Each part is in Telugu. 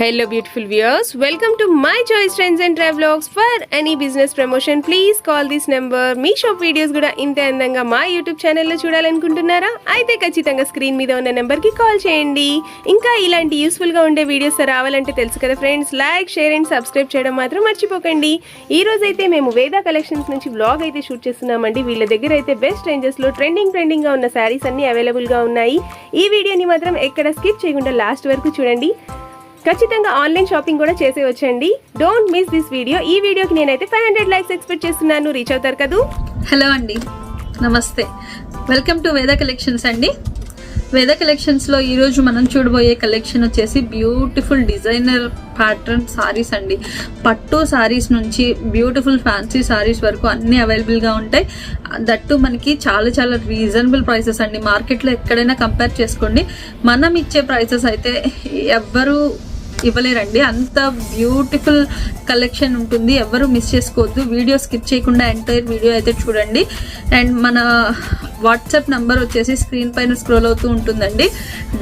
Hello beautiful viewers welcome to my choice trends and travelogues. For any business promotion please call this number me shop videos కూడా ఇంతే అందంగా మా యూట్యూబ్ ఛానల్లో చూడాలనుకుంటున్నారా? అయితే ఖచ్చితంగా స్క్రీన్ మీద ఉన్న నెంబర్కి కాల్ చేయండి. ఇంకా ఇలాంటి యూస్ఫుల్గా ఉండే వీడియోస్ రావాలంటే తెలుసు కదా friends like share and subscribe చేయడం మాత్రం మర్చిపోకండి. ఈ రోజు అయితే మేము వేదా కలెక్షన్స్ నుంచి బ్లాగ్ అయితే షూట్ చేస్తున్నామండి. వీళ్ళ దగ్గర అయితే బెస్ట్ రేంజెస్లో ట్రెండింగ్ ట్రెండింగ్గా ఉన్న శారీస్ అన్ని అవైలబుల్గా ఉన్నాయి. ఈ వీడియోని మాత్రం ఎక్కడ స్కిప్ చేయకుండా లాస్ట్ వరకు చూడండి. ఖచ్చితంగా ఆన్లైన్ షాపింగ్ కూడా చేసే వచ్చండి డోంట్ మిస్ దిస్ వీడియో ఈ వీడియోకి నేనైతే ఫైవ్ హండ్రెడ్ లైక్స్ ఎక్స్పెక్ట్ చేస్తున్నాను. రీచ్ అవుతారు కదూ? హలో అండి. నమస్తే. వెల్కమ్ టు వేద కలెక్షన్స్ అండి. వేద కలెక్షన్స్లో ఈరోజు మనం చూడబోయే కలెక్షన్ వచ్చేసి బ్యూటిఫుల్ డిజైనర్ ప్యాటర్న్ సారీస్ అండి. పట్టు సారీస్ నుంచి బ్యూటిఫుల్ ఫ్యాన్సీ సారీస్ వరకు అన్నీ అవైలబుల్గా ఉంటాయి. దట్టు మనకి చాలా చాలా రీజనబుల్ ప్రైసెస్ అండి. మార్కెట్లో ఎక్కడైనా కంపేర్ చేసుకోండి. మనం ఇచ్చే ప్రైసెస్ అయితే ఎవ్వరూ ఇవ్వలేరండి. అంత బ్యూటిఫుల్ కలెక్షన్ ఉంటుంది. ఎవరు మిస్ చేసుకోవద్దు. వీడియో స్కిప్ చేయకుండా ఎంటైర్ వీడియో అయితే చూడండి. అండ్ మన వాట్సాప్ నంబర్ వచ్చేసి స్క్రీన్ పైన స్క్రోల్ అవుతూ ఉంటుందండి.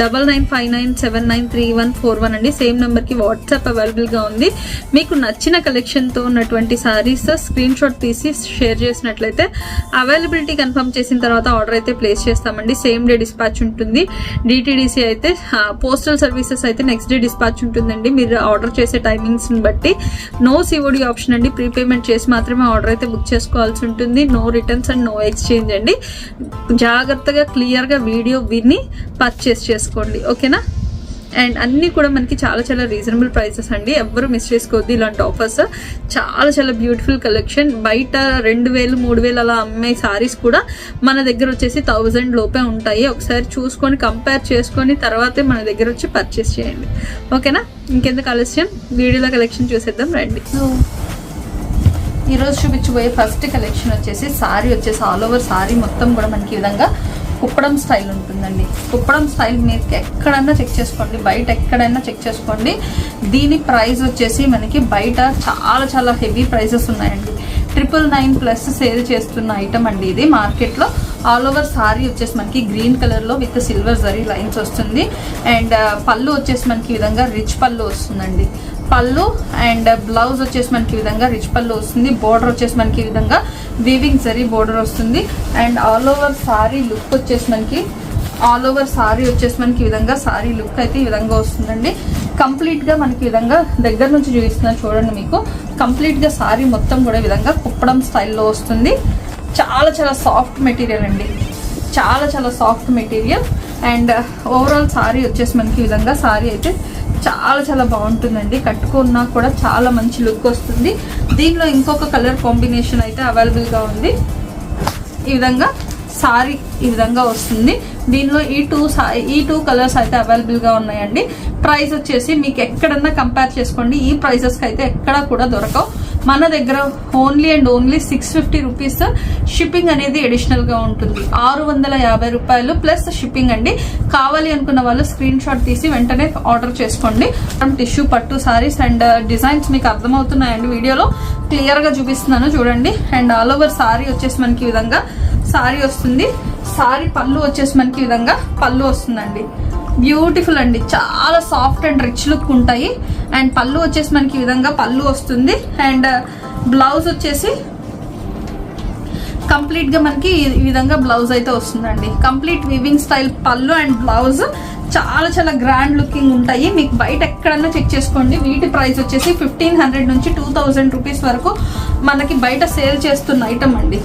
Double nine five nine seven nine three one four one అండి. సేమ్ నెంబర్కి వాట్సాప్ అవైలబుల్గా ఉంది. మీకు నచ్చిన కలెక్షన్తో ఉన్నటువంటి సారీస్ స్క్రీన్ షాట్ తీసి షేర్ చేసినట్లయితే అవైలబిలిటీ కన్ఫర్మ్ చేసిన తర్వాత ఆర్డర్ అయితే ప్లేస్ చేస్తామండి. సేమ్ డే డిస్పాచ్ ఉంటుంది. డిటీడీసీ అయితే పోస్టల్ సర్వీసెస్ అయితే నెక్స్ట్ డే డిస్పాచ్ ఉంటుంది. ఉంటుందండి మీరు ఆర్డర్ చేసే టైమింగ్స్ని బట్టి నో సిఓడి ఆప్షన్ అండి. ప్రీపేమెంట్ చేసి మాత్రమే ఆర్డర్ అయితే బుక్ చేసుకోవాల్సి ఉంటుంది. No returns and no exchange అండి. జాగ్రత్తగా క్లియర్గా వీడియో విని పర్చేస్ చేసుకోండి. ఓకేనా అండ్ అన్నీ కూడా మనకి చాలా చాలా రీజనబుల్ ప్రైసెస్ అండి. ఎవ్వరు మిస్ చేసుకోవద్దు ఇలాంటి ఆఫర్స్ చాలా చాలా బ్యూటిఫుల్ కలెక్షన్ బయట రెండు వేలు మూడు వేలు అలా అమ్మే సారీస్ కూడా మన దగ్గర వచ్చేసి థౌజండ్ లోపే ఉంటాయి. ఒకసారి చూసుకొని కంపేర్ చేసుకొని తర్వాతే మన దగ్గర వచ్చి పర్చేస్ చేయండి. ఓకేనా ఇంకెందుకు ఆలస్యం వీడియోలో కలెక్షన్ చూసేద్దాం రండి. ఈరోజు చూపించబోయే ఫస్ట్ కలెక్షన్ వచ్చేసి సారీ వచ్చేసి ఆల్ ఓవర్ సారీ మొత్తం కూడా మనకి ఈ విధంగా కుప్పడం స్టైల్ ఉంటుందండి. కుప్పడం స్టైల్ మీకు ఎక్కడన్నా చెక్ చేసుకోండి బయట ఎక్కడైనా చెక్ చేసుకోండి. దీని ప్రైస్ వచ్చేసి మనకి బయట చాలా చాలా హెవీ ప్రైజెస్ ఉన్నాయండి. ట్రిపుల్ నైన్ ప్లస్ సేల్ చేస్తున్న ఐటమ్ అండి ఇది. మార్కెట్లో ఆల్ ఓవర్ సారీ వచ్చేసి మనకి గ్రీన్ కలర్లో విత్ సిల్వర్ జరీ లైన్స్ వస్తుంది. అండ్ పళ్ళు uh, వచ్చేసి మనకి ఈ విధంగా రిచ్ పళ్ళు వస్తుందండి. పళ్ళు అండ్ బ్లౌజ్ వచ్చేసి మనకి ఈ విధంగా రిచ్ పళ్ళు వస్తుంది. బోర్డర్ వచ్చేసి మనకి ఈ విధంగా వీవింగ్ జరీ బోర్డర్ వస్తుంది. And all over sari look వచ్చేసి మనకి ఆల్ ఓవర్ సారీ వచ్చేసి మనకి ఈ విధంగా సారీ లుక్ అయితే ఈ విధంగా వస్తుందండి. కంప్లీట్గా మనకి విధంగా దగ్గర నుంచి చూపిస్తున్నా చూడండి మీకు. కంప్లీట్గా సారీ మొత్తం కూడా విధంగా కుప్పడం స్టైల్లో వస్తుంది. చాలా చాలా సాఫ్ట్ మెటీరియల్ అండి. చాలా చాలా soft material and overall sari వచ్చేసి మనకి ఈ విధంగా సారీ అయితే చాలా చాలా బాగుంటుందండి. కట్టుకున్నా కూడా చాలా మంచి లుక్ వస్తుంది. దీనిలో ఇంకొక కలర్ కాంబినేషన్ అయితే అవైలబుల్గా ఉంది. ఈ విధంగా సారీ ఈ విధంగా వస్తుంది. దీనిలో ఈ టూ ఈ టూ కలర్స్ అయితే అవైలబుల్గా ఉన్నాయండి. ప్రైస్ వచ్చేసి మీకు ఎక్కడన్నా కంపేర్ చేసుకోండి. ఈ ప్రైజెస్కి అయితే ఎక్కడా కూడా దొరకవు. మన దగ్గర only and only six fifty rupees shipping అనేది అడిషనల్గా ఉంటుంది. ఆరు వందల యాభై రూపాయలు ప్లస్ షిప్పింగ్ అండి. కావాలి అనుకున్న వాళ్ళు స్క్రీన్ షాట్ తీసి వెంటనే ఆర్డర్ చేసుకోండి. టిష్యూ పట్టు సారీస్ అండ్ డిజైన్స్ మీకు అర్థమవుతున్నాయండి వీడియోలో. క్లియర్గా చూపిస్తున్నాను చూడండి. అండ్ ఆల్ ఓవర్ సారీ వచ్చేసి మనకి ఈ విధంగా. సారీ వస్తుంది. సారీ పళ్ళు వచ్చేసి మనకి ఈ విధంగా. పళ్ళు వస్తుందండి. బ్యూటిఫుల్ అండి. చాలా సాఫ్ట్ అండ్ రిచ్ లుక్ ఉంటాయి. అండ్ పళ్ళు వచ్చేసి మనకి ఈ విధంగా పళ్ళు వస్తుంది. అండ్ uh, బ్లౌజ్ వచ్చేసి కంప్లీట్గా మనకి ఈ విధంగా బ్లౌజ్ అయితే వస్తుందండి. Complete weaving style pallu and blouse. చాలా చాలా గ్రాండ్ లుకింగ్ ఉంటాయి. మీకు బయట ఎక్కడన్నా చెక్ చేసుకోండి. వీటి ప్రైస్ వచ్చేసి ఫిఫ్టీన్ హండ్రెడ్ నుంచి టూ థౌజండ్ రూపీస్ వరకు మనకి బయట సేల్ చేస్తున్న ఐటమ్ అండి.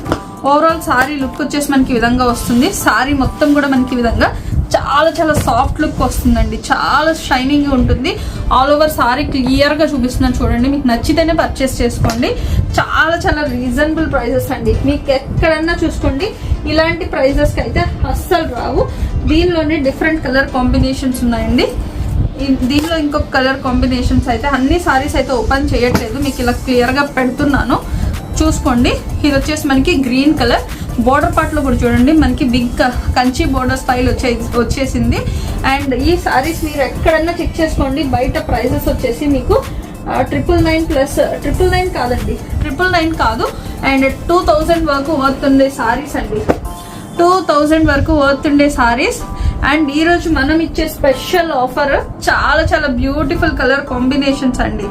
ఓవరాల్ సారీ లుక్ వచ్చేసి మనకి విధంగా వస్తుంది. సారీ మొత్తం కూడా మనకి ఈ విధంగా చాలా చాలా సాఫ్ట్ లుక్ వస్తుందండి. చాలా షైనింగ్ ఉంటుంది. ఆల్ ఓవర్ సారీ క్లియర్గా చూపిస్తున్నాను చూడండి. మీకు నచ్చితేనే పర్చేస్ చేసుకోండి. చాలా చాలా రీజనబుల్ ప్రైజెస్ అండి. మీకు ఎక్కడన్నా చూసుకోండి. ఇలాంటి ప్రైజెస్కి అయితే అస్సలు రావు. దీనిలోనే డిఫరెంట్ కలర్ కాంబినేషన్స్ ఉన్నాయండి. దీనిలో ఇంకొక కలర్ కాంబినేషన్స్ అయితే అన్ని సారీస్ అయితే ఓపెన్ చేయట్లేదు. మీకు ఇలా క్లియర్గా పెడుతున్నాను. చూసుకోండి. ఇది వచ్చేసి మనకి గ్రీన్ కలర్ బోర్డర్ పార్ట్లో కూడా చూడండి. మనకి బిగ్ కంచి బోర్డర్ స్టైల్ వచ్చే వచ్చేసింది. అండ్ ఈ సారీస్ మీరు ఎక్కడన్నా చెక్ చేసుకోండి. బయట ప్రైజెస్ వచ్చేసి మీకు triple nine plus triple nine కాదండి. ట్రిపుల్ నైన్ కాదు. అండ్ టూ థౌజండ్ వరకు వర్త్ ఉండే సారీస్ అండి. టూ థౌజండ్ వరకు వర్త్ ఉండే సారీస్ అండ్ ఈరోజు మనం ఇచ్చే స్పెషల్ ఆఫర్ చాలా చాలా బ్యూటిఫుల్ కలర్ కాంబినేషన్స్ అండి.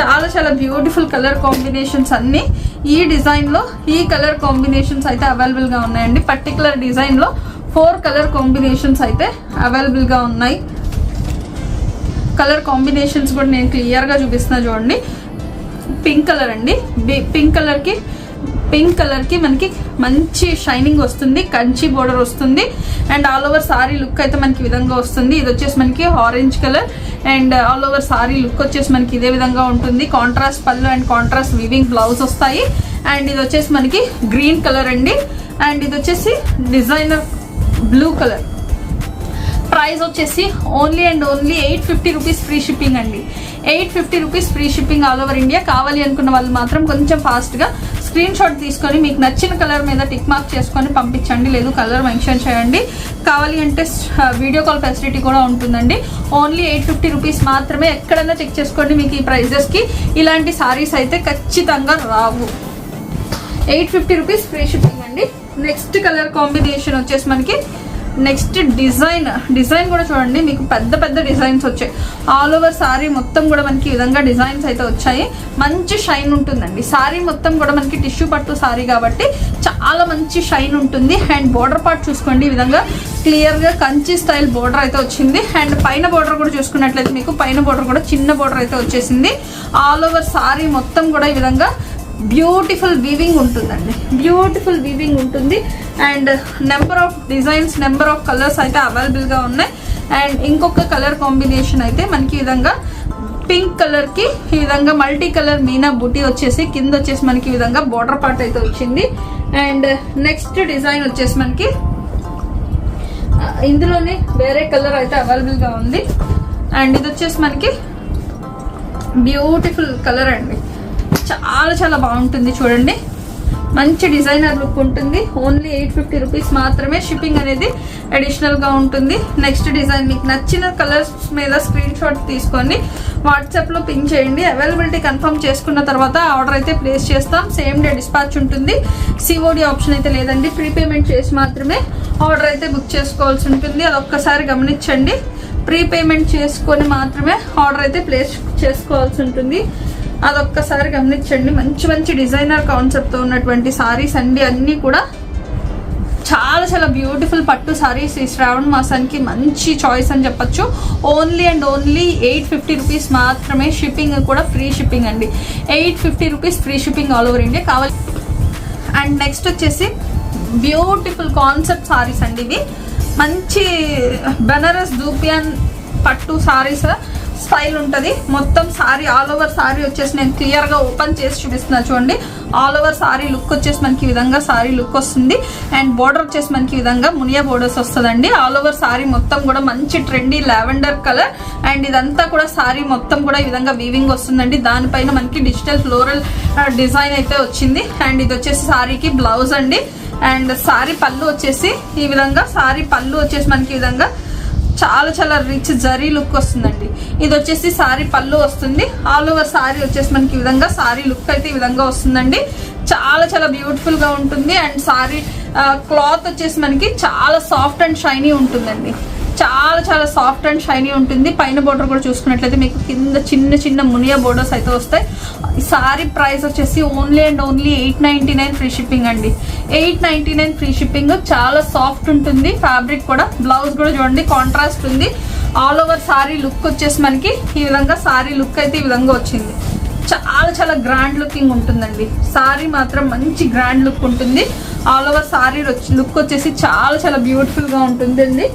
చాలా చాలా బ్యూటిఫుల్ కలర్ కాంబినేషన్స్ అన్నీ. ఈ డిజైన్లో ఈ కలర్ కాంబినేషన్స్ అయితే అవైలబుల్గా ఉన్నాయండి. పర్టికులర్ డిజైన్లో ఫోర్ కలర్ కాంబినేషన్స్ అయితే అవైలబుల్గా ఉన్నాయి. కలర్ కాంబినేషన్స్ కూడా నేను క్లియర్గా చూపిస్తున్నా చూడండి. పింక్ కలర్ అండి. బి- పింక్ కలర్కి పింక్ కలర్కి మనకి మంచి షైనింగ్ వస్తుంది కంచి బోర్డర్ వస్తుంది. And all over sari look అయితే మనకి విధంగా వస్తుంది. ఇది వచ్చేసి మనకి orange colour. And all over sari look వచ్చేసి మనకి ఇదే విధంగా ఉంటుంది. Contrast pallu and contrast weaving blouse వస్తాయి. అండ్ ఇది వచ్చేసి మనకి గ్రీన్ కలర్ అండి. అండ్ ఇది వచ్చేసి డిజైనర్ బ్లూ కలర్. ప్రైస్ వచ్చేసి only and only eight fifty rupees free shipping అండి. Eight fifty rupees free shipping all over India. కావాలి అనుకున్న వాళ్ళు మాత్రం కొంచెం ఫాస్ట్గా స్క్రీన్ షాట్ తీసుకొని మీకు నచ్చిన కలర్ మీద టిక్ మార్క్ చేసుకొని పంపించండి. లేదు కలర్ మెన్షన్ చేయండి. కావాలి అంటే వీడియో కాల్ ఫెసిలిటీ కూడా ఉంటుందండి. ఓన్లీ ఎయిట్ ఫిఫ్టీ రూపీస్ మాత్రమే ఎక్కడైనా చెక్ చేసుకోండి మీకు ఈ ప్రైజెస్కి ఇలాంటి సారీస్ అయితే ఖచ్చితంగా రావు. Eight fifty rupees free shipping అండి. నెక్స్ట్ కలర్ కాంబినేషన్ వచ్చేసి మనకి నెక్స్ట్ డిజైన్ డిజైన్ కూడా చూడండి మీకు పెద్ద పెద్ద డిజైన్స్ వచ్చాయి. ఆల్ ఓవర్ సారీ మొత్తం కూడా మనకి ఈ విధంగా డిజైన్స్ అయితే వచ్చాయి. మంచి షైన్ ఉంటుందండి. సారీ మొత్తం కూడా మనకి టిష్యూ పట్టు సారీ కాబట్టి చాలా మంచి షైన్ ఉంటుంది. అండ్ బోర్డర్ పార్ట్ చూసుకోండి ఈ విధంగా క్లియర్గా కంచి స్టైల్ బోర్డర్ అయితే వచ్చింది. అండ్ పైన బోర్డర్ కూడా చూసుకున్నట్లయితే మీకు పైన బోర్డర్ కూడా చిన్న బోర్డర్ అయితే వచ్చేసింది. ఆల్ ఓవర్ సారీ మొత్తం కూడా ఈ విధంగా బ్యూటిఫుల్ వీవింగ్ ఉంటుందండి. బ్యూటిఫుల్ వీవింగ్ ఉంటుంది. And number of designs number of colours అయితే అవైలబుల్గా ఉన్నాయి. అండ్ ఇంకొక కలర్ కాంబినేషన్ అయితే మనకి ఈ విధంగా పింక్ కలర్కి ఈ విధంగా మల్టీ కలర్ మీనా బుటీ వచ్చేసి కింద వచ్చేసి మనకి ఈ విధంగా బోర్డర్ పార్ట్ అయితే వచ్చింది. అండ్ నెక్స్ట్ డిజైన్ వచ్చేసి మనకి ఇందులోనే వేరే కలర్ అయితే అవైలబుల్గా ఉంది. అండ్ ఇది వచ్చేసి మనకి బ్యూటిఫుల్ కలర్ అండి. చాలా చాలా బాగుంటుంది చూడండి. మంచి డిజైనర్ లుక్ ఉంటుంది. ఓన్లీ ఎయిట్ ఫిఫ్టీ రూపీస్ మాత్రమే షిప్పింగ్ అనేది అడిషనల్గా ఉంటుంది. నెక్స్ట్ డిజైన్ మీకు నచ్చిన కలర్స్ మీద స్క్రీన్ షాట్ తీసుకొని వాట్సాప్లో పిన్ చేయండి. అవైలబిలిటీ కన్ఫర్మ్ చేసుకున్న తర్వాత ఆర్డర్ అయితే ప్లేస్ చేస్తాం. సేమ్ డే డిస్పాచ్ ఉంటుంది. సిఓడి ఆప్షన్ అయితే లేదండి. ప్రీపేమెంట్ చేసి మాత్రమే ఆర్డర్ అయితే బుక్ చేసుకోవాల్సి ఉంటుంది. అది ఒక్కసారి గమనించండి. ప్రీపేమెంట్ చేసుకొని మాత్రమే ఆర్డర్ అయితే ప్లేస్ చేసుకోవాల్సి ఉంటుంది. అదొక్కసారి గమనించండి. మంచి మంచి డిజైనర్ కాన్సెప్ట్తో ఉన్నటువంటి సారీస్ అండి. అన్నీ కూడా చాలా చాలా బ్యూటిఫుల్ పట్టు సారీస్ ఈ శ్రావణ మాసానికి. మంచి చాయిస్ అని చెప్పొచ్చు. Only and only eight fifty rupees మాత్రమే షిప్పింగ్ కూడా ఫ్రీ షిప్పింగ్ అండి. Eight fifty rupees free shipping all over India కావాలి. అండ్ నెక్స్ట్ వచ్చేసి బ్యూటిఫుల్ కాన్సెప్ట్ సారీస్ అండి ఇవి. మంచి బెనారస్ దూపియన్ పట్టు సారీస్ స్టైల్ ఉంటుంది. మొత్తం సారీ ఆల్ ఓవర్ సారీ వచ్చేసి నేను క్లియర్గా ఓపెన్ చేసి చూపిస్తున్నా చూడండి. ఆల్ ఓవర్ సారీ లుక్ వచ్చేసి మనకి ఈ విధంగా సారీ లుక్ వస్తుంది. అండ్ బోర్డర్ వచ్చేసి మనకి ఈ విధంగా మునియా బోర్డర్స్ వస్తుందండి. ఆల్ ఓవర్ సారీ మొత్తం కూడా మంచి ట్రెండీ లావెండర్ కలర్ అండ్ ఇదంతా కూడా సారీ మొత్తం కూడా ఈ విధంగా వీవింగ్ వస్తుందండి. దానిపైన మనకి డిజిటల్ ఫ్లోరల్ డిజైన్ అయితే వచ్చింది. అండ్ ఇది వచ్చేసి సారీకి బ్లౌజ్ అండి. అండ్ సారీ పళ్ళు వచ్చేసి ఈ విధంగా సారీ పళ్ళు వచ్చేసి మనకి ఈ విధంగా చాలా చాలా రిచ్ జరీ లుక్ వస్తుందండి. ఇది వచ్చేసి సారీ పళ్ళు వస్తుంది. ఆల్ ఓవర్ సారీ వచ్చేసి మనకి ఈ విధంగా సారీ లుక్ అయితే ఈ విధంగా వస్తుందండి. చాలా చాలా బ్యూటిఫుల్గా ఉంటుంది. అండ్ సారీ క్లాత్ వచ్చేసి మనకి చాలా సాఫ్ట్ అండ్ షైనీ ఉంటుందండి. చాలా చాలా సాఫ్ట్ అండ్ షైనీ ఉంటుంది. పైన బోర్డర్ కూడా చూసుకున్నట్లయితే మీకు కింద చిన్న చిన్న మునియా బోర్డర్స్ అయితే వస్తాయి. ఈ సారీ ప్రైస్ వచ్చేసి only and only eight ninety nine free shipping అండి. Eight ninety nine free shipping. చాలా సాఫ్ట్ ఉంటుంది. ఫ్యాబ్రిక్ కూడా. బ్లౌజ్ కూడా చూడండి. కాంట్రాస్ట్ ఉంది. ఆల్ ఓవర్ సారీ లుక్ వచ్చేసి మనకి ఈ విధంగా సారీ లుక్ అయితే ఈ విధంగా వచ్చింది. చాలా చాలా గ్రాండ్ లుకింగ్ ఉంటుందండి. సారీ మాత్రం మంచి గ్రాండ్ లుక్ ఉంటుంది. ఆల్ ఓవర్ సారీ లుక్ వచ్చేసి చాలా చాలా బ్యూటిఫుల్గా ఉంటుందండి.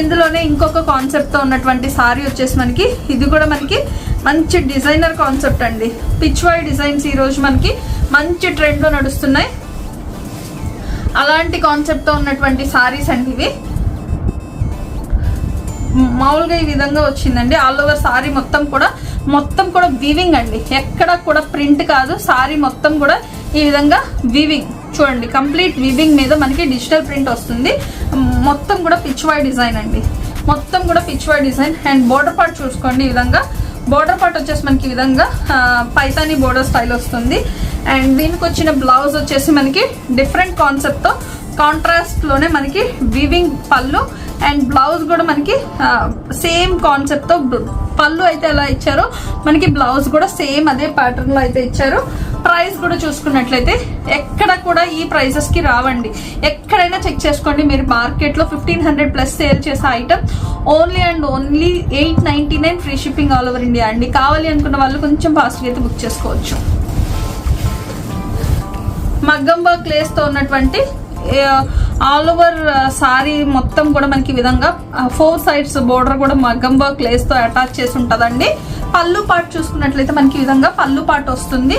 ఇందులోనే ఇంకొక కాన్సెప్ట్తో ఉన్నటువంటి సారీ వచ్చేసి మనకి ఇది కూడా మనకి మంచి డిజైనర్ కాన్సెప్ట్ అండి. పిచ్వాయ్ డిజైన్స్ ఈ రోజు మనకి మంచి ట్రెండ్లో నడుస్తున్నాయి. అలాంటి కాన్సెప్ట్తో ఉన్నటువంటి సారీస్ అండి ఇవి. మామూలుగా ఈ విధంగా వచ్చిందండి. ఆల్ ఓవర్ సారీ మొత్తం కూడా మొత్తం కూడా వీవింగ్ అండి. ఎక్కడ కూడా ప్రింట్ కాదు. సారీ మొత్తం కూడా ఈ విధంగా వీవింగ్ చూడండి కంప్లీట్ వీవింగ్ మీద మనకి డిజిటల్ ప్రింట్ వస్తుంది. మొత్తం కూడా పిచ్ డిజైన్ అండి. మొత్తం కూడా పిచ్ డిజైన్ అండ్ బోర్డర్ పార్ట్ చూసుకోండి ఈ విధంగా. బోర్డర్ పార్ట్ వచ్చేసి మనకి ఈ విధంగా పైతాని బోర్డర్ స్టైల్ వస్తుంది. అండ్ దీనికి వచ్చిన బ్లౌజ్ వచ్చేసి మనకి డిఫరెంట్ కాన్సెప్ట్తో కాంట్రాస్ట్లోనే మనకి వివింగ్ పళ్ళు అండ్ బ్లౌజ్ కూడా మనకి సేమ్ కాన్సెప్ట్తో పళ్ళు అయితే ఎలా ఇచ్చారో మనకి బ్లౌజ్ కూడా సేమ్ అదే ప్యాటర్న్లో అయితే ఇచ్చారు. ప్రైస్ కూడా చూసుకున్నట్లయితే ఎక్కడ కూడా ఈ ప్రైసెస్కి రావండి. ఎక్కడైనా చెక్ చేసుకోండి. మీరు మార్కెట్లో ఫిఫ్టీన్ హండ్రెడ్ ప్లస్ సేల్ చేసే item only and only eight ninety nine free shipping all over India అండి. కావాలి అనుకున్న వాళ్ళు కొంచెం ఫాస్ట్గా అయితే బుక్ చేసుకోవచ్చు. మగ్గం వర్క్ లేస్తో ఉన్నటువంటి ఆల్ ఓవర్ సారీ మొత్తం కూడా మనకి ఈ విధంగా ఫోర్ సైడ్స్ బోర్డర్ కూడా మగ్గం వర్క్ లేస్తో అటాచ్ చేసి ఉంటుందండి. పళ్ళు పార్ట్ చూసుకున్నట్లయితే మనకి ఈ విధంగా పళ్ళు పార్ట్ వస్తుంది.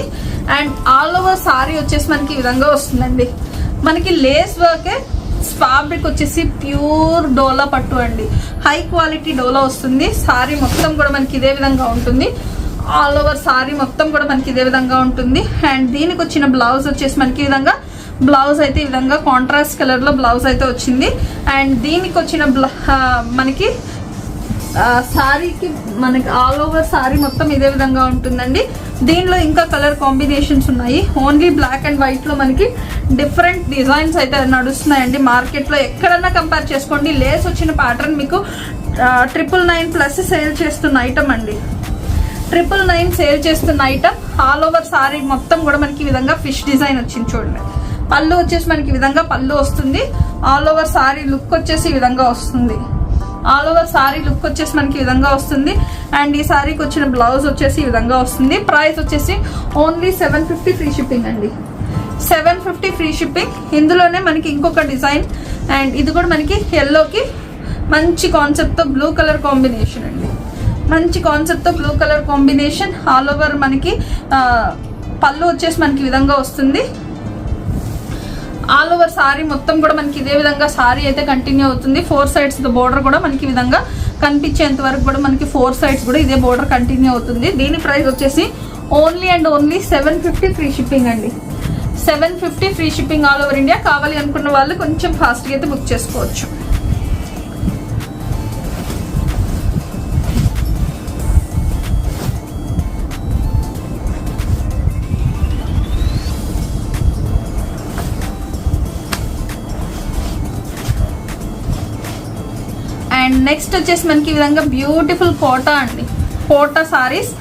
అండ్ ఆల్ ఓవర్ సారీ వచ్చేసి మనకి ఈ విధంగా వస్తుందండి. మనకి లేస్ వర్కే ఫ్యాబ్రిక్ వచ్చేసి ప్యూర్ డోలా పట్టు అండి. హై క్వాలిటీ డోలా వస్తుంది. సారీ మొత్తం కూడా మనకి ఇదే విధంగా ఉంటుంది. ఆల్ ఓవర్ సారీ మొత్తం కూడా మనకి ఇదే విధంగా ఉంటుంది. అండ్ దీనికి వచ్చిన బ్లౌజ్ వచ్చేసి మనకి ఈ విధంగా బ్లౌజ్ అయితే ఈ విధంగా కాంట్రాస్ట్ కలర్లో బ్లౌజ్ అయితే వచ్చింది. అండ్ దీనికి వచ్చిన బ్ల- మనకి సారీకి మనకి ఆల్ ఓవర్ సారీ మొత్తం ఇదే విధంగా ఉంటుందండి. దీనిలో ఇంకా కలర్ కాంబినేషన్స్ ఉన్నాయి. ఓన్లీ బ్లాక్ అండ్ వైట్లో మనకి డిఫరెంట్ డిజైన్స్ అయితే నడుస్తున్నాయండి. మార్కెట్లో ఎక్కడన్నా కంపేర్ చేసుకోండి. లేస్ వచ్చిన ప్యాటర్న్ మీకు ట్రిపుల్ నైన్ ప్లస్ సేల్ చేస్తున్న ఐటమ్ అండి. ట్రిపుల్ నైన్ సేల్ చేస్తున్న ఐటమ్ ఆల్ ఓవర్ సారీ మొత్తం కూడా మనకి ఈ విధంగా ఫిష్ డిజైన్ వచ్చింది చూడండి. పళ్ళు వచ్చేసి మనకి ఈ విధంగా పళ్ళు వస్తుంది. ఆల్ ఓవర్ సారీ లుక్ వచ్చేసి ఈ విధంగా వస్తుంది. ఆల్ ఓవర్ సారీ లుక్ వచ్చేసి మనకి ఈ విధంగా వస్తుంది. అండ్ ఈ సారీకి వచ్చిన బ్లౌజ్ వచ్చేసి ఈ విధంగా వస్తుంది. ప్రైస్ వచ్చేసి only seven fifty free shipping అండి. Seven fifty free shipping. ఇందులోనే మనకి ఇంకొక డిజైన్. అండ్ ఇది కూడా మనకి ఎల్లోకి మంచి కాన్సెప్ట్తో బ్లూ కలర్ కాంబినేషన్ అండి. మంచి కాన్సెప్ట్తో blue colour combination all over మనకి పళ్ళు వచ్చేసి మనకి విధంగా వస్తుంది. ఆల్ ఓవర్ సారీ మొత్తం కూడా మనకి ఇదే విధంగా సారీ అయితే కంటిన్యూ అవుతుంది. ఫోర్ సైడ్స్ బోర్డర్ కూడా మనకి ఈ విధంగా కనిపించేంత వరకు కూడా మనకి ఫోర్ సైడ్స్ కూడా ఇదే బోర్డర్ కంటిన్యూ అవుతుంది. దీని ప్రైస్ వచ్చేసి only and only seven fifty free shipping అండి. Seven fifty free shipping all over India కావాలి అనుకున్న వాళ్ళు కొంచెం ఫాస్ట్గా అయితే బుక్ చేసుకోవచ్చు. అండ్ నెక్స్ట్ వచ్చేసి మనకి ఈ విధంగా బ్యూటిఫుల్ కోటా అండి. కోటా సారీస్.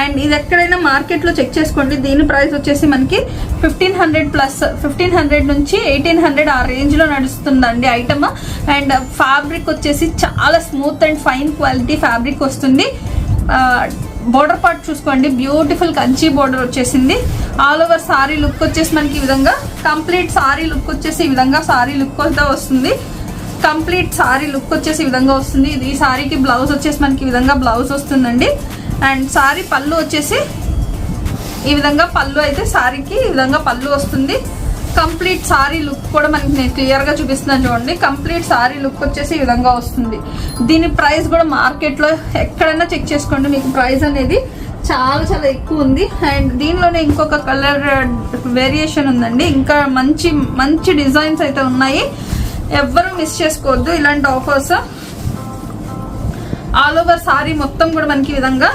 అండ్ ఇది ఎక్కడైనా మార్కెట్లో చెక్ చేసుకోండి. దీని ప్రైస్ వచ్చేసి మనకి fifteen hundred plus fifteen hundred నుంచి ఎయిటీన్ హండ్రెడ్ ఆ రేంజ్లో నడుస్తుందండి ఐటమ్. అండ్ ఫ్యాబ్రిక్ వచ్చేసి చాలా smooth and fine quality fabric వస్తుంది. బోర్డర్ పార్ట్ చూసుకోండి. బ్యూటిఫుల్ కంచి బోర్డర్ వచ్చేసింది. ఆల్ ఓవర్ సారీ లుక్ వచ్చేసి మనకి ఈ విధంగా కంప్లీట్ సారీ లుక్ వచ్చేసి ఈ విధంగా సారీ లుక్ వస్తుంది. కంప్లీట్ సారీ లుక్ వచ్చేసి ఈ విధంగా వస్తుంది. ఇది ఈ సారీకి బ్లౌజ్ వచ్చేసి మనకి ఈ విధంగా బ్లౌజ్ వస్తుందండి. అండ్ సారీ పళ్ళు వచ్చేసి ఈ విధంగా పళ్ళు అయితే సారీకి ఈ విధంగా పళ్ళు వస్తుంది. కంప్లీట్ సారీ లుక్ కూడా మనకి నేను క్లియర్గా చూపిస్తున్నాను చూడండి. కంప్లీట్ సారీ లుక్ వచ్చేసి ఈ విధంగా వస్తుంది. దీని ప్రైస్ కూడా మార్కెట్లో ఎక్కడైనా చెక్ చేసుకోండి. మీకు ప్రైస్ అనేది చాలా చాలా ఎక్కువ ఉంది. అండ్ దీనిలోనే ఇంకొక కలర్ వేరియేషన్ ఉందండి. ఇంకా మంచి మంచి డిజైన్స్ అయితే ఉన్నాయి. ఎవ్వరూ మిస్ చేసుకోవద్దు. ఇలాంటి ఆఫర్స్ ఆల్ ఓవర్ సారీ మొత్తం కూడా మనకి ఈ విధంగా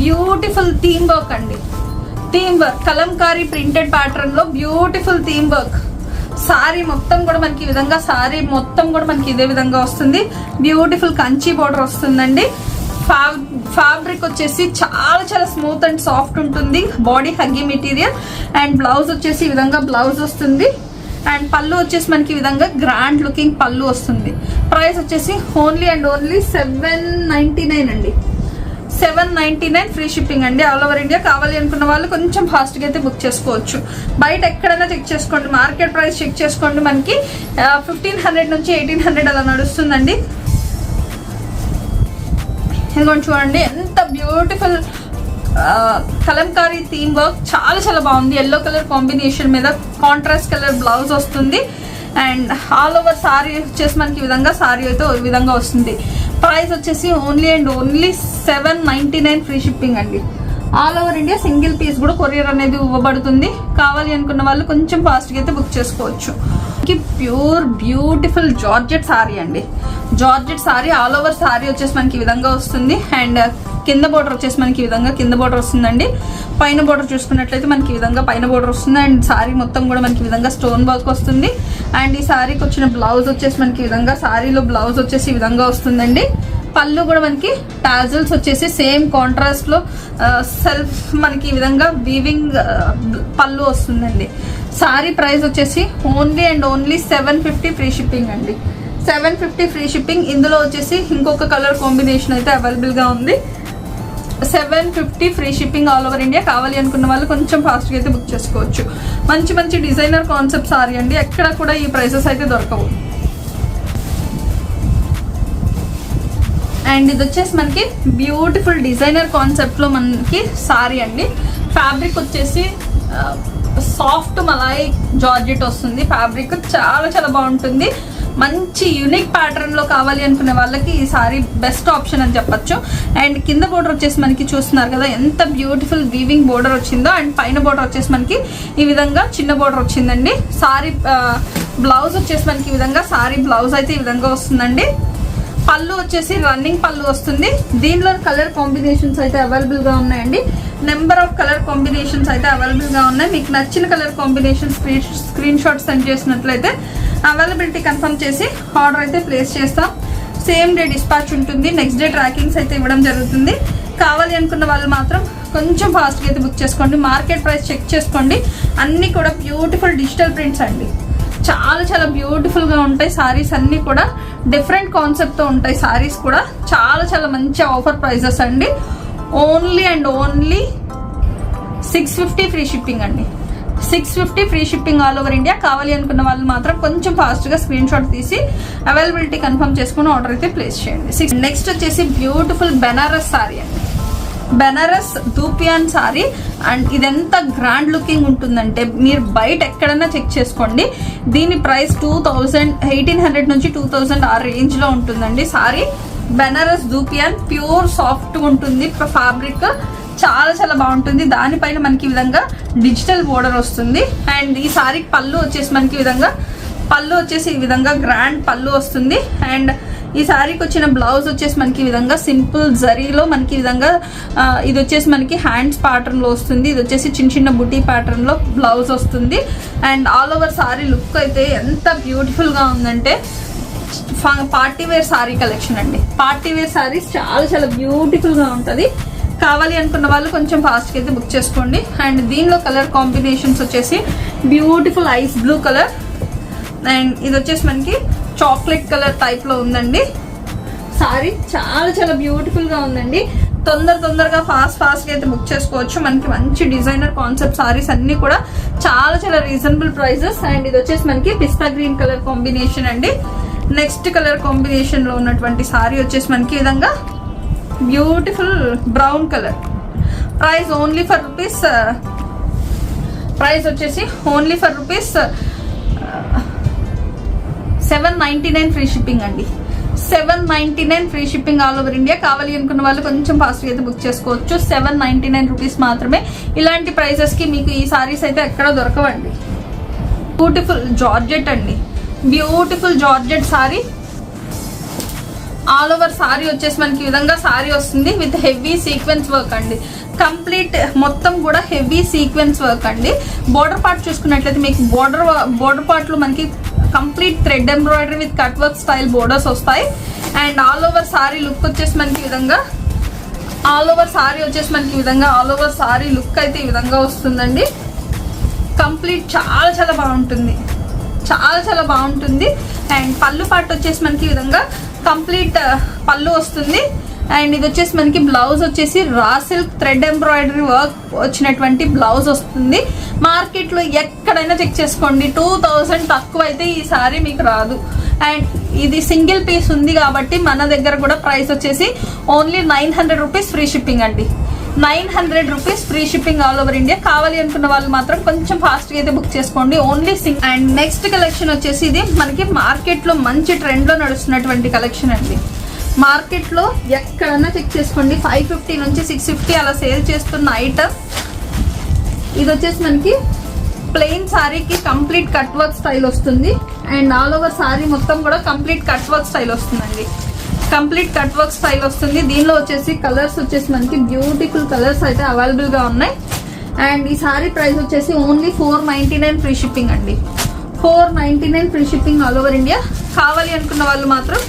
బ్యూటిఫుల్ థీమ్ వర్క్ అండి. థీమ్ వర్క్ కలంకారీ ప్రింటెడ్ ప్యాటర్న్లో బ్యూటిఫుల్ థీమ్ వర్క్ సారీ మొత్తం కూడా మనకి ఈ విధంగా సారీ మొత్తం కూడా మనకి ఇదే విధంగా వస్తుంది. బ్యూటిఫుల్ కంచి బోర్డర్ వస్తుందండి. ఫ్యాబ్రిక్ వచ్చేసి చాలా చాలా స్మూత్ అండ్ సాఫ్ట్ ఉంటుంది. Body huggy material and blouse వచ్చేసి ఈ విధంగా బ్లౌజ్ వస్తుంది. అండ్ పళ్ళు వచ్చేసి మనకి ఈ విధంగా గ్రాండ్ లుకింగ్ పళ్ళు వస్తుంది. ప్రైస్ వచ్చేసి only and only seven ninety nine అండి. Seven ninety nine free shipping అండి. ఆల్ ఓవర్ ఇండియా కావాలి అనుకున్న వాళ్ళు కొంచెం ఫాస్ట్గా అయితే బుక్ చేసుకోవచ్చు. బయట ఎక్కడైనా చెక్ చేసుకోండి. మార్కెట్ ప్రైస్ చెక్ చేసుకోండి మనకి. ఫిఫ్టీన్ హండ్రెడ్ నుంచి ఎయిటీన్ హండ్రెడ్ అలా నడుస్తుందండి. ఇదిగోండి చూడండి ఎంత బ్యూటిఫుల్ కలంకారీ థీమ్ వర్క్ చాలా చాలా బాగుంది. ఎల్లో కలర్ కాంబినేషన్ మీద కాంట్రాస్ట్ కలర్ బ్లౌజ్ వస్తుంది. అండ్ ఆల్ ఓవర్ సారీ వచ్చేసి మనకి ఈ విధంగా సారీ అయితే ఈ విధంగా వస్తుంది. ప్రైస్ వచ్చేసి only and only seven ninety nine free shipping అండి. All over India single piece కూడా కొరియర్ అనేది ఇవ్వబడుతుంది. కావాలి అనుకున్న వాళ్ళు కొంచెం ఫాస్ట్గా అయితే బుక్ చేసుకోవచ్చు. ప్యూర్ బ్యూటిఫుల్ జార్జెట్ సారీ అండి. Georgette sari all over sari వచ్చేసి మనకి ఈ విధంగా వస్తుంది. అండ్ కింద బోర్డర్ వచ్చేసి మనకి ఈ విధంగా కింద బోర్డర్ వస్తుందండి. పైన బోర్డర్ చూసుకున్నట్లయితే మనకి ఈ విధంగా పైన బోర్డర్ వస్తుంది. అండ్ సారీ మొత్తం కూడా మనకి ఈ విధంగా స్టోన్ వర్క్ వస్తుంది. అండ్ ఈ సారీకి వచ్చిన బ్లౌజ్ వచ్చేసి మనకి ఈ విధంగా సారీలో బ్లౌజ్ వచ్చేసి ఈ విధంగా వస్తుందండి. పళ్ళు కూడా మనకి టాజిల్స్ వచ్చేసి సేమ్ కాంట్రాస్ట్లో సెల్ఫ్ మనకి ఈ విధంగా వీవింగ్ పళ్ళు వస్తుందండి. సారీ ప్రైస్ వచ్చేసి only and only seven fifty free shipping అండి. Seven fifty free shipping. ఇందులో వచ్చేసి ఇంకొక కలర్ కాంబినేషన్ అయితే అవైలబుల్గా ఉంది. Seven fifty free shipping all over India కావాలి అనుకున్న వాళ్ళు కొంచెం ఫాస్ట్గా అయితే బుక్ చేసుకోవచ్చు. మంచి మంచి డిజైనర్ కాన్సెప్ట్ సారీ అండి. ఎక్కడ కూడా ఈ ప్రైసెస్ అయితే దొరకవు. అండ్ ఇది వచ్చేసి మనకి బ్యూటిఫుల్ డిజైనర్ కాన్సెప్ట్లో మనకి సారీ అండి. ఫ్యాబ్రిక్ వచ్చేసి సాఫ్ట్ మలాయ్ జార్జెట్ వస్తుంది. ఫ్యాబ్రిక్ చాలా చాలా బాగుంటుంది. మంచి యూనిక్ ప్యాటర్న్లో కావాలి అనుకునే వాళ్ళకి ఈ సారీ బెస్ట్ ఆప్షన్ అని చెప్పొచ్చు. అండ్ కింద బోర్డర్ వచ్చేసి మనకి చూస్తున్నారు కదా ఎంత బ్యూటిఫుల్ వీవింగ్ బోర్డర్ వచ్చిందో. అండ్ పైన బోర్డర్ వచ్చేసి మనకి ఈ విధంగా చిన్న బోర్డర్ వచ్చిందండి. సారీ బ్లౌజ్ వచ్చేసి మనకి ఈ విధంగా సారీ బ్లౌజ్ అయితే ఈ విధంగా వస్తుందండి. పళ్ళు వచ్చేసి రన్నింగ్ పళ్ళు వస్తుంది. దీనిలో కలర్ కాంబినేషన్స్ అయితే అవైలబుల్గా ఉన్నాయండి. నెంబర్ ఆఫ్ కలర్ కాంబినేషన్స్ అయితే అవైలబుల్గా ఉన్నాయి. మీకు నచ్చిన colour combination screen shot send చేసినట్లయితే అవైలబిలిటీ కన్ఫర్మ్ చేసి ఆర్డర్ అయితే ప్లేస్ చేస్తాం. సేమ్ డే డిస్పాచ్ ఉంటుంది. నెక్స్ట్ డే ట్రాకింగ్స్ అయితే ఇవ్వడం జరుగుతుంది. కావాలి అనుకున్న వాళ్ళు మాత్రం కొంచెం ఫాస్ట్గా అయితే బుక్ చేసుకోండి. మార్కెట్ ప్రైస్ చెక్ చేసుకోండి. అన్నీ కూడా బ్యూటిఫుల్ డిజిటల్ ప్రింట్స్ అండి. చాలా చాలా బ్యూటిఫుల్గా ఉంటాయి సారీస్ అన్నీ కూడా. డిఫరెంట్ కాన్సెప్ట్తో ఉంటాయి సారీస్ కూడా. చాలా చాలా మంచి ఆఫర్ ప్రైజెస్ అండి. Only and only six fifty free shipping అండి. Six fifty free shipping all over India. కావాలి అనుకున్న వాళ్ళు మాత్రం కొంచెం ఫాస్ట్గా స్క్రీన్ షాట్ తీసి అవైలబిలిటీ కన్ఫర్మ్ చేసుకుని ఆర్డర్ అయితే ప్లేస్ చేయండి. సిక్స్ నెక్స్ట్ వచ్చేసి బ్యూటిఫుల్ బెనారస్ సారీ అండి. బెనారస్ దూపియాన్ సారీ అండ్ ఇదెంత గ్రాండ్ లుకింగ్ ఉంటుందంటే మీరు బయట ఎక్కడైనా చెక్ చేసుకోండి. దీని price two thousand eighteen hundred నుంచి టూ థౌజండ్ ఆ రేంజ్లో ఉంటుందండి. Sari Banaras dupion pure soft ఉంటుంది ఫ్యాబ్రిక్ చాలా చాలా బాగుంటుంది. దానిపైన మనకి ఈ విధంగా డిజిటల్ బోర్డర్ వస్తుంది. అండ్ ఈ సారీ పళ్ళు వచ్చేసి మనకి విధంగా పళ్ళు వచ్చేసి ఈ విధంగా గ్రాండ్ పళ్ళు వస్తుంది. అండ్ ఈ శారీకి వచ్చిన బ్లౌజ్ వచ్చేసి మనకి ఈ విధంగా సింపుల్ జరీలో మనకి ఈ విధంగా ఇది వచ్చేసి మనకి హ్యాండ్స్ ప్యాటర్న్లో వస్తుంది. ఇది వచ్చేసి చిన్న చిన్న బుటీ ప్యాటర్న్లో బ్లౌజ్ వస్తుంది. And all over sari look అయితే ఎంత బ్యూటిఫుల్గా ఉందంటే పార్టీ వేర్ సారీ కలెక్షన్ అండి. పార్టీ వేర్ సారీస్ చాలా చాలా బ్యూటిఫుల్గా ఉంటుంది. కావాలి అనుకున్న వాళ్ళు కొంచెం ఫాస్ట్గా అయితే బుక్ చేసుకోండి. అండ్ దీనిలో కలర్ కాంబినేషన్స్ వచ్చేసి beautiful ice blue colour and ఇది వచ్చేసి మనకి చాక్లెట్ కలర్ టైప్లో ఉందండి. సారీ చాలా చాలా బ్యూటిఫుల్గా ఉందండి. తొందర తొందరగా ఫాస్ట్ ఫాస్ట్గా అయితే బుక్ చేసుకోవచ్చు. మనకి మంచి డిజైనర్ కాన్సెప్ట్ సారీస్ అన్నీ కూడా చాలా చాలా రీజనబుల్ ప్రైజెస్ అండ్ ఇది వచ్చేసి మనకి పిస్తా గ్రీన్ కలర్ కాంబినేషన్ అండి. నెక్స్ట్ కలర్ కాంబినేషన్లో ఉన్నటువంటి సారీ వచ్చేసి మనకి ఈ విధంగా beautiful brown colour. Price only for rupees price వచ్చేసి only for rupees seven ninety nine free shipping అండి. Seven ninety nine free shipping all over India. కావాలి అనుకున్న వాళ్ళు కొంచెం ఫాస్ట్గా అయితే బుక్ చేసుకోవచ్చు. సెవెన్ నైన్టీ నైన్ రూపీస్ మాత్రమే. ఇలాంటి ప్రైజెస్కి మీకు ఈ సారీస్ అయితే ఎక్కడ దొరకవండి. బ్యూటిఫుల్ జార్జెట్ అండి. Beautiful georgette sari. All over sari వచ్చేసి మనకి ఈ విధంగా సారీ వస్తుంది విత్ హెవీ సీక్వెన్స్ వర్క్ అండి. కంప్లీట్ మొత్తం కూడా హెవీ సీక్వెన్స్ వర్క్ అండి. బోర్డర్ పార్ట్ చూసుకున్నట్లయితే మీకు బోర్డర్ బోర్డర్ పార్ట్లు మనకి complete thread embroidery with cut work style borders వస్తాయి. And all over sari look వచ్చేసి మనకి విధంగా. ఆల్ ఓవర్ సారీ వచ్చేసి మనకి విధంగా ఆల్ ఓవర్ సారీ లుక్ అయితే ఈ విధంగా వస్తుందండి. కంప్లీట్ చాలా చాలా బాగుంటుంది. చాలా చాలా బాగుంటుంది. అండ్ పళ్ళు పాటు వచ్చేసి మనకి ఈ విధంగా కంప్లీట్ పళ్ళు వస్తుంది. అండ్ ఇది వచ్చేసి మనకి బ్లౌజ్ వచ్చేసి raw silk thread embroidery work వచ్చినటువంటి బ్లౌజ్ వస్తుంది. మార్కెట్లో ఎక్కడైనా చెక్ చేసుకోండి. టూ థౌజండ్ తక్కువ అయితే ఈ సారీ మీకు రాదు. అండ్ ఇది సింగిల్ పీస్ ఉంది కాబట్టి మన దగ్గర కూడా ప్రైస్ వచ్చేసి only nine hundred rupees free shipping అండి. Nine hundred rupees free shipping all over India. కావాలి అనుకున్న వాళ్ళు మాత్రం కొంచెం ఫాస్ట్గా అయితే బుక్ చేసుకోండి. ఓన్లీ సింగ్ అండ్ నెక్స్ట్ కలెక్షన్ వచ్చేసి ఇది మనకి మార్కెట్లో మంచి ట్రెండ్లో నడుస్తున్నటువంటి కలెక్షన్ అండి. మార్కెట్లో ఎక్కడన్నా చెక్ చేసుకోండి. ఫైవ్ ఫిఫ్టీ నుంచి సిక్స్ ఫిఫ్టీ అలా సేల్ చేస్తున్న ఐటమ్. ఇది వచ్చేసి మనకి ప్లెయిన్ సారీకి కంప్లీట్ కట్ వర్క్ స్టైల్ వస్తుంది. అండ్ ఆల్ ఓవర్ సారీ మొత్తం కూడా కంప్లీట్ కట్ వర్క్ స్టైల్ వస్తుందండి. కంప్లీట్ కట్ వర్క్ స్టైల్ వస్తుంది. దీనిలో వచ్చేసి కలర్స్ వచ్చేసి మనకి బ్యూటిఫుల్ కలర్స్ అయితే అవైలబుల్గా ఉన్నాయి. అండ్ ఈ సారీ ప్రైస్ వచ్చేసి only four ninety nine free shipping అండి. Four ninety nine free shipping all over India. కావాలి అనుకున్న వాళ్ళు మాత్రం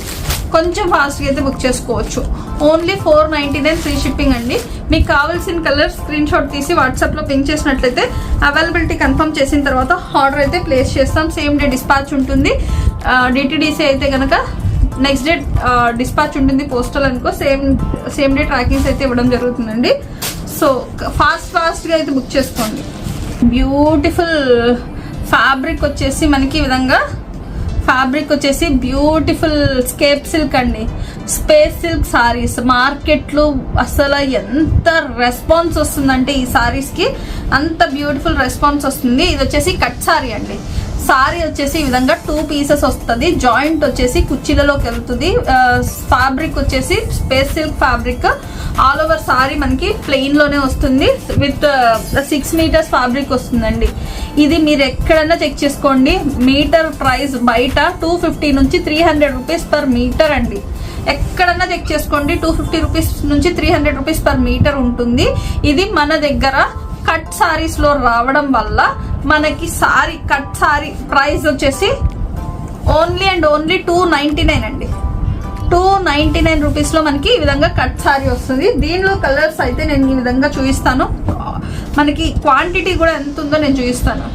కొంచెం ఫాస్ట్గా అయితే బుక్ చేసుకోవచ్చు. Only four ninety nine free shipping అండి. మీకు కావాల్సిన కలర్ స్క్రీన్ షాట్ తీసి వాట్సాప్లో పింక్ చేసినట్లయితే అవైలబిలిటీ కన్ఫర్మ్ చేసిన తర్వాత ఆర్డర్ అయితే ప్లేస్ చేస్తాం. సేమ్ డే డిస్పాచ్ ఉంటుంది. డిటిడిసి అయితే కనుక నెక్స్ట్ డే డిస్పాచ్ ఉంటుంది పోస్టల్ అనుకో సేమ్ సేమ్ డే ట్రాకింగ్స్ అయితే ఇవ్వడం జరుగుతుందండి. సో ఫాస్ట్ ఫాస్ట్గా అయితే బుక్ చేసుకోండి. బ్యూటిఫుల్ ఫ్యాబ్రిక్ వచ్చేసి మనకి ఈ విధంగా. ఫ్యాబ్రిక్ వచ్చేసి బ్యూటిఫుల్ స్కేప్ సిల్క్ అండి. స్పేస్ సిల్క్ సారీస్ మార్కెట్లో అసలు ఎంత రెస్పాన్స్ వస్తుందంటే ఈ సారీస్కి అంత బ్యూటిఫుల్ రెస్పాన్స్ వస్తుంది. ఇది వచ్చేసి కట్ సారీ అండి. సారీ వచ్చేసి ఈ విధంగా టూ పీసెస్ వస్తుంది. జాయింట్ వచ్చేసి కుర్చీలలోకి వెళ్తుంది. ఫ్యాబ్రిక్ వచ్చేసి space silk fabric all over sari మనకి ప్లెయిన్లోనే వస్తుంది. విత్ సిక్స్ మీటర్స్ ఫ్యాబ్రిక్ వస్తుందండి. ఇది మీరు ఎక్కడన్నా చెక్ చేసుకోండి. మీటర్ ప్రైస్ బయట టూ ఫిఫ్టీ నుంచి three hundred rupees per metre అండి. ఎక్కడన్నా చెక్ చేసుకోండి. టూ ఫిఫ్టీ రూపీస్ నుంచి three hundred rupees per metre ఉంటుంది. ఇది మన దగ్గర కట్ సారీస్లో రావడం వల్ల మనకి సారీ కట్ సారీ ప్రైస్ వచ్చేసి only and only two ninety nine అండి. టూ నైంటీ నైన్ రూపీస్లో మనకి ఈ విధంగా కట్ సారీ వస్తుంది. దీనిలో కలర్స్ అయితే నేను ఈ విధంగా చూపిస్తాను. మనకి క్వాంటిటీ కూడా ఎంత ఉందో నేను చూపిస్తాను.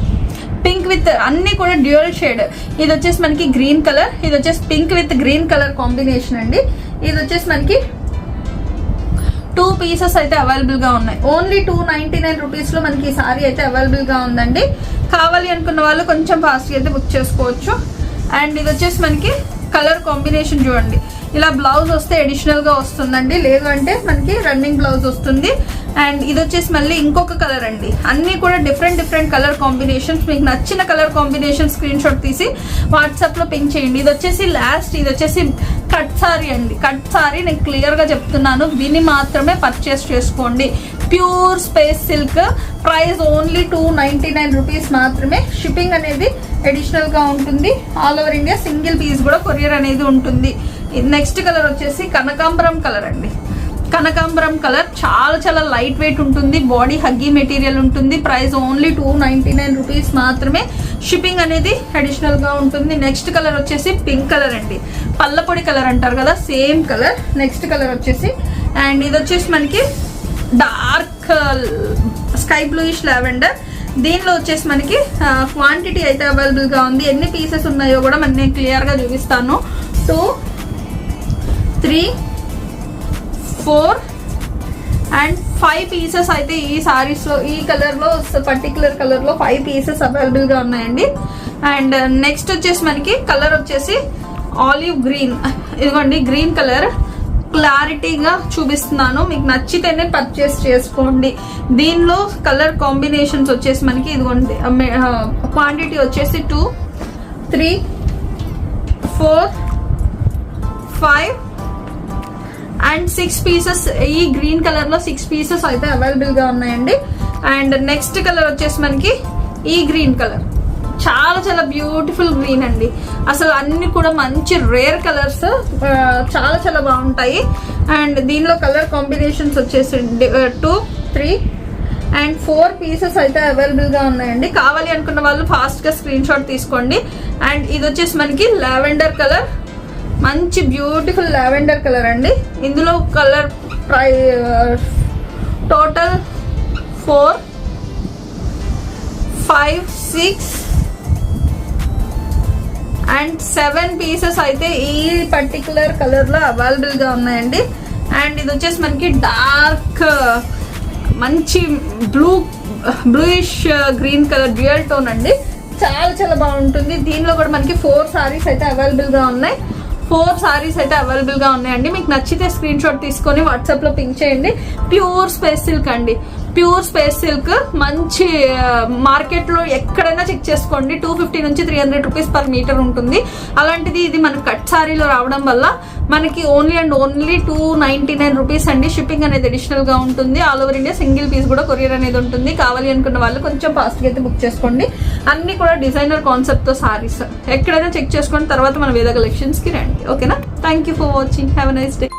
పింక్ విత్ అన్ని కూడా డ్యూయల్ షేడ్ ఇది వచ్చేసి మనకి గ్రీన్ కలర్ ఇది వచ్చేసి pink with green colour combination అండి. ఇది వచ్చేసి మనకి టూ పీసెస్ అయితే అవైలబుల్గా ఉన్నాయి. ఓన్లీ టూ నైన్టీ నైన్ రూపీస్లో మనకి ఈ సారీ అయితే అవైలబుల్గా ఉందండి. కావాలి అనుకున్న వాళ్ళు కొంచెం ఫాస్ట్ అయితే బుక్ చేసుకోవచ్చు. అండ్ ఇది వచ్చేసి మనకి కలర్ కాంబినేషన్ చూడండి. ఇలా బ్లౌజ్ వస్తే అడిషనల్గా వస్తుందండి. లేదు అంటే మనకి రన్నింగ్ బ్లౌజ్ వస్తుంది. అండ్ ఇది వచ్చేసి మళ్ళీ ఇంకొక కలర్ అండి. అన్ని కూడా డిఫరెంట్ డిఫరెంట్ కలర్ కాంబినేషన్స్ మీకు నచ్చిన కలర్ కాంబినేషన్ స్క్రీన్ షాట్ తీసి వాట్సాప్లో పింక్ చేయండి. ఇది వచ్చేసి లాస్ట్ ఇది వచ్చేసి కట్ సారీ అండి. కట్ సారీ నేను క్లియర్గా చెప్తున్నాను. విని మాత్రమే పర్చేస్ చేసుకోండి. Pure space silk price only two ninety nine rupees మాత్రమే. షిప్పింగ్ అనేది అడిషనల్గా ఉంటుంది. All over India single piece కూడా కొరియర్ అనేది ఉంటుంది. నెక్స్ట్ కలర్ వచ్చేసి కనకాంబరం కలర్ అండి. కనకాంబరం కలర్ చాలా చాలా లైట్ వెయిట్ ఉంటుంది బాడీ హగ్గీ మెటీరియల్ ఉంటుంది. Price only two ninety nine rupees మాత్రమే. షిప్పింగ్ అనేది అడిషనల్గా ఉంటుంది. నెక్స్ట్ కలర్ వచ్చేసి పింక్ కలర్ అండి. పల్లపొడి కలర్ అంటారు కదా సేమ్ కలర్ నెక్స్ట్ కలర్ వచ్చేసి అండ్ ఇది వచ్చేసి మనకి డార్క్ స్కై బ్లూయిష్ లావెండర్ దీనిలో వచ్చేసి మనకి uh, క్వాంటిటీ అయితే అవైలబుల్గా ఉంది. ఎన్ని పీసెస్ ఉన్నాయో కూడా మన నేను క్లియర్గా చూపిస్తాను. Two three four and five pieces అయితే ఈ సారీస్లో ఈ కలర్లో పర్టికులర్ కలర్లో ఫైవ్ పీసెస్ అవైలబుల్గా ఉన్నాయండి. అండ్ నెక్స్ట్ uh, వచ్చేసి మనకి కలర్ వచ్చేసి ఆలివ్ గ్రీన్ ఇదిగోండి గ్రీన్ కలర్ క్లారిటీగా చూపిస్తున్నాను. మీకు నచ్చితేనే పర్చేస్ చేసుకోండి. దీనిలో కలర్ కాంబినేషన్స్ వచ్చేసి మనకి ఇదిగోండి uh, క్వాంటిటీ uh, వచ్చేసి two three four five and six pieces ఈ గ్రీన్ కలర్లో సిక్స్ పీసెస్ అయితే అవైలబుల్గా ఉన్నాయండి. అండ్ నెక్స్ట్ కలర్ వచ్చేసి మనకి ఈ గ్రీన్ కలర్ చాలా చాలా బ్యూటిఫుల్ గ్రీన్ అండి. అసలు అన్ని కూడా మంచి రేర్ కలర్స్ చాలా చాలా బాగుంటాయి. అండ్ దీనిలో కలర్ కాంబినేషన్స్ వచ్చేసి two three and four pieces అయితే అవైలబుల్గా ఉన్నాయండి. కావాలి అనుకున్న వాళ్ళు ఫాస్ట్గా స్క్రీన్ షాట్ తీసుకోండి. అండ్ ఇది వచ్చేసి మనకి లావెండర్ కలర్ మంచి బ్యూటిఫుల్ లావెండర్ కలర్ అండి. ఇందులో కలర్ ప్రై total four five six and seven pieces అయితే ఈ పర్టికులర్ కలర్లో అవైలబుల్గా ఉన్నాయండి. అండ్ ఇది వచ్చేసి మనకి డార్క్ మంచి blue bluish green colour dual tone అండి. చాలా చాలా బాగుంటుంది. దీనిలో కూడా మనకి ఫోర్ సారీస్ అయితే అవైలబుల్గా ఉన్నాయి. ఫోర్ సారీస్ అయితే అవైలబుల్గా ఉన్నాయండి. మీకు నచ్చితే స్క్రీన్ షాట్ తీసుకొని వాట్సాప్లో పింక్ చేయండి. ప్యూర్ స్పేస్ సిల్క్ అండి. ప్యూర్ స్పేస్ సిల్క్ మంచి మార్కెట్లో ఎక్కడైనా చెక్ చేసుకోండి. టూ ఫిఫ్టీ నుంచి three hundred rupees per metre ఉంటుంది. అలాంటిది ఇది మనకు కట్ సారీలో రావడం వల్ల మనకి only and only two ninety nine rupees అండి. షిప్పింగ్ అనేది అడిషనల్గా ఉంటుంది. All over India single piece కూడా కొరియర్ అనేది ఉంటుంది. కావాలి అనుకున్న వాళ్ళు కొంచెం ఫాస్ట్గా అయితే బుక్ చేసుకోండి. అన్ని కూడా డిజైనర్ కాన్సెప్ట్తో సారీస్ ఎక్కడైనా చెక్ చేసుకోండి తర్వాత మన వేద కలెక్షన్స్కి రండి. ఓకేనా thank you for watching have nice day